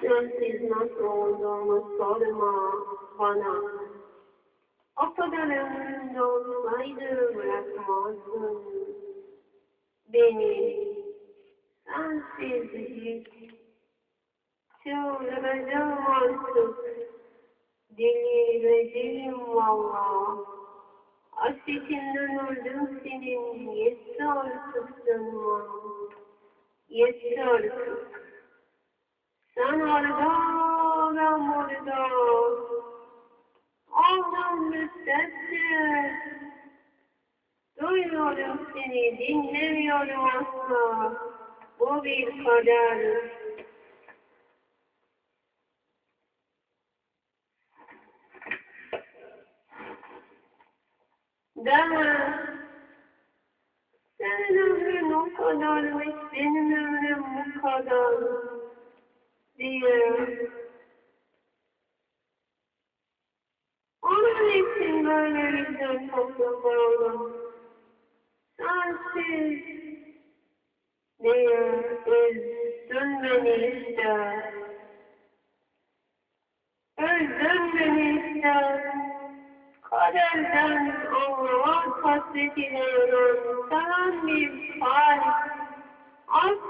sensiz nasıl olduğumu sorma bana. O kadar ömrümde olsaydı bırakmazdın beni. Sensiz hiç çıldıracağım artık. Delireceğim valla. Hasretinden öldüm senin. Yetti artık canıma. Yetti artık. Ben burada. Aldım müddetçe. Duyuyorum seni, dinlemiyorum asla. Bu bir kader. Deme. Senin ömrün o kadarmış, benim ömrüm bu kadar diye. Onun için böyle güzel toplamalı. Sensiz diye üzdün beni işte. Üzdün beni işte. Kaderden anlamak hasretiyorum. Sen bir hal. Asla.